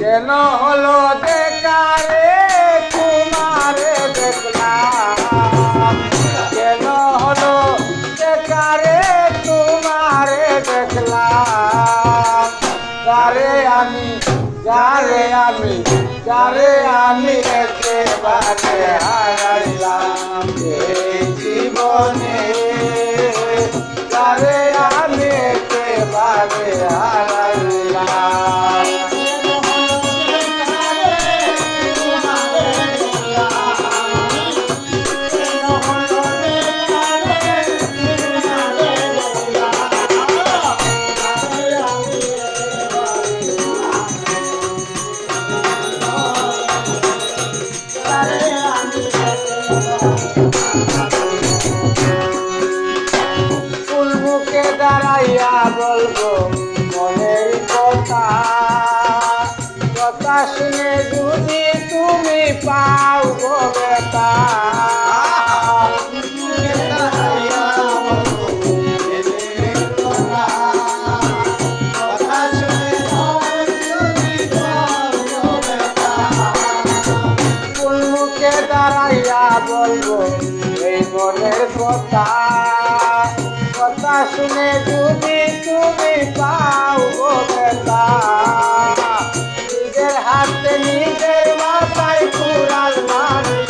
কেন হলো দেখারে তোমারে দেখলাম। কেন হলো দেখারে তোমারে দেখলাম। যারে আমি যারে আমি, যারে জীবনে বলব, এই মনের কথা। কথা শুনে যদি তুমি পাও কথা নিজের হাতে নিজের মাথায় কুড়াল মারিয়া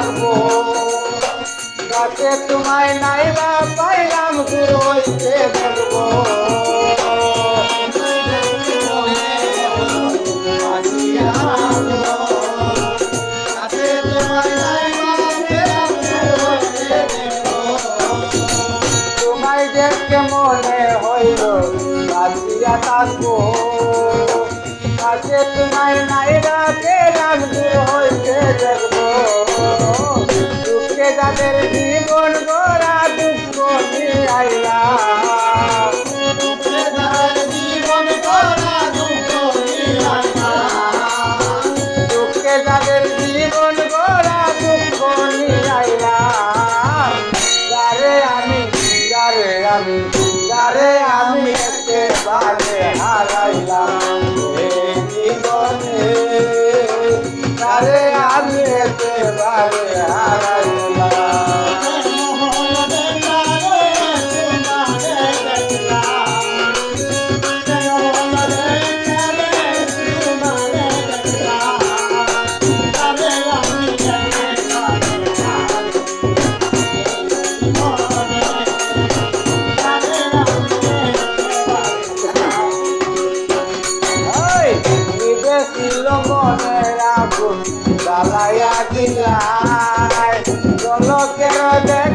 থাকব গাছে তোমায় নাই বা পাইলাম দূর হইতে দেখব তোমায় দেখতে মনে হইল বাঁচিয়া জীবন গড়া দুঃখ আইলা। জীবন গড়া দুঃখ দুঃখে যাদের জীবন গড়া দুঃখ আইলা। যারে আমি যারে আমি যারে আমি একেবারে হারাইলাম। বিদেশি মনের আগুন জ্বালাইয়া দিলাই জলকের দেখা